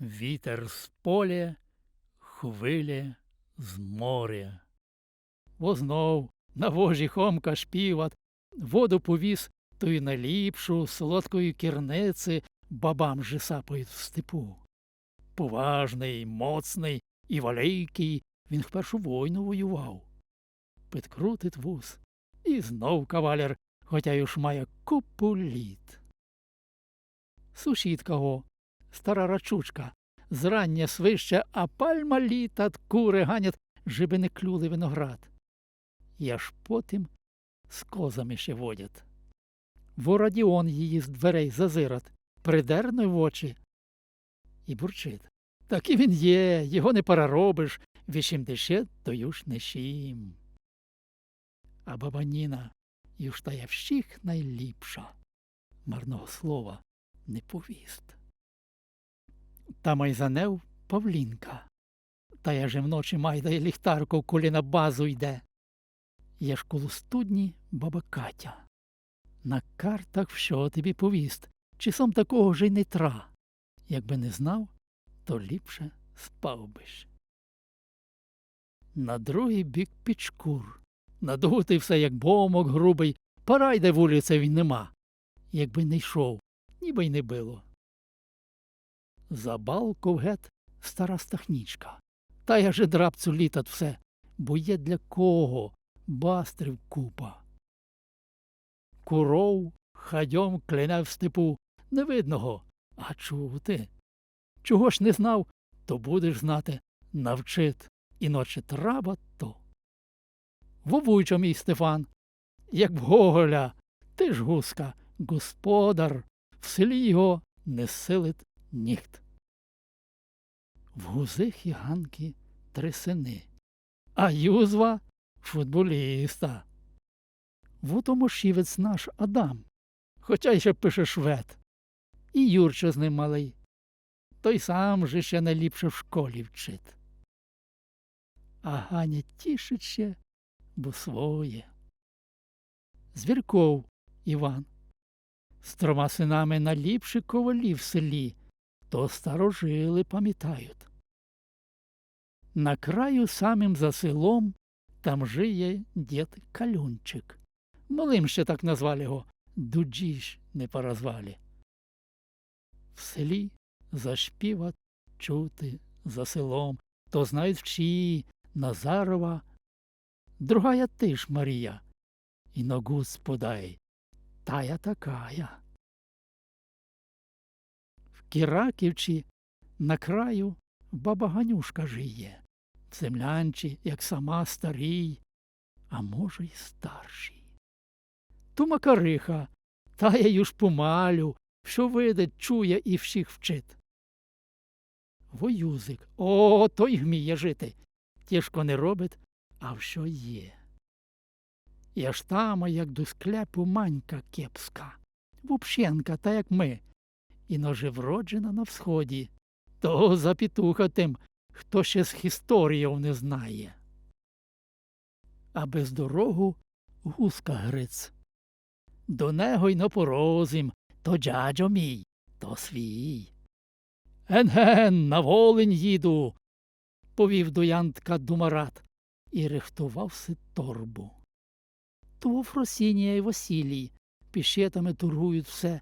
Вітер з поля, хвилі з моря. Вознов на вожі хомка шпіват, воду повіз тую наліпшу солодкої кірниці бабам же сапають в степу. Поважний, моцний і великий, він в першу войну воював. Підкрутить вуз, і знов кавалер, хоча й уж має купу літ. Сусідка го, стара рачучка, зрання свище, а пальма літа кури ганять, жиби не клюли виноград. І аж потім з козами ще водять. Вородіон її з дверей зазират, придерне в очі і бурчить. Такий він є, його не переробиш, вісім деше, то юж не шім. А баба Ніна юж тая всіх найліпша. Марного слова не повіст. Та майзанев Павлінка. Та я же вночі майдає ліхтарку, коли на базу йде. Є ж коло студні баба Катя. На картах що тобі повіст, чи сам такого ж й не тра. Якби не знав, то ліпше спав би ж. На другий бік пічкур. Надутий все, як бомок грубий, пора йде вулиця він нема. Якби не йшов, ніби й не било. За балку гет стара стахнічка. Та я же драбцю літат все, бо є для кого бастрив купа. Куров хадьом кляне в степу, не видного, а чути. Чого ж не знав, то будеш знати, навчит, іноче траба то. Вовуйчо мій Стефан, як в Гоголя, ти ж гуска, господар, в селі його не силить ніхт. В гузих і ганки три сини, а юзва футболіста. Вутомошівець наш Адам, хоча й ще пише швед, і Юрчо з ним малий. Той сам же ще найліпше в школі вчить. А Ганя тішить ще, бо своє. Звірков Іван. З трьома синами наліпші ковалі в селі, то старожили пам'ятають. На краю самим за селом там жиє дід Калюнчик. Малим ще так назвали його, дуджі не порозвалі. В селі зашпіват чути за селом, то знають вчі Назарова, другая ти ж Марія, і ногу сподай, тая такая. Кіраківчі на краю баба Ганюшка жиє, землянчі, як сама старій, а може, й старший. Ту макариха, та я юж помалю, що видить, чує і всіх вчить. Воюзик, о, той вміє жити. Тяжко не робить, а що є. Я ж тама, як до скляпу манька кепська, вупщенка, та як ми, і ноже вроджена на всході, того запітуха тим, хто ще з історією не знає. А без дорогу гуска гриць. До него й на порозім, то дядьо мій, то свій. Ген-ген, на волень їду, повів до Янтка думарат і рихтувався торбу. То Фросінія й Василій пішетами турують все.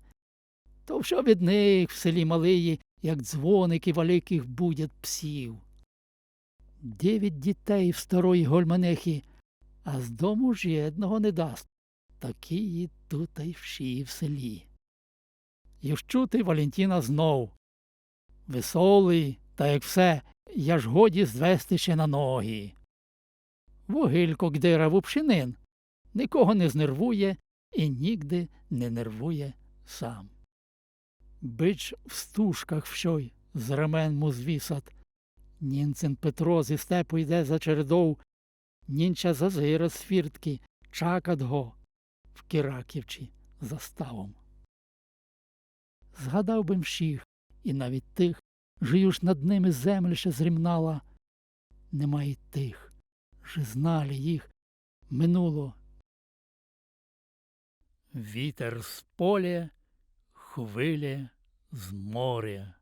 То що від них в селі малиї, як дзвоники великих будять псів. Дев'ять дітей в старої гольманехи, а з дому ж одного не дасть. Такі тут й всі в селі. І Валентіна знов. Веселий, та як все, я ж годі звести ще на ноги. Вугилько гдира вупшинин, нікого не знервує і нігде не нервує сам. Бич в стужках вщой з ремен му звісат. Нінцин Петро зі степу йде за чередов, нінча зазира з фіртки, чакат го в Кіраківчі заставом. Згадав би всіх, і навіть тих, жию ж над ними земля ще зрімнала. Нема й тих, же знали їх минуло. Вітер з поля, хвилі з моря.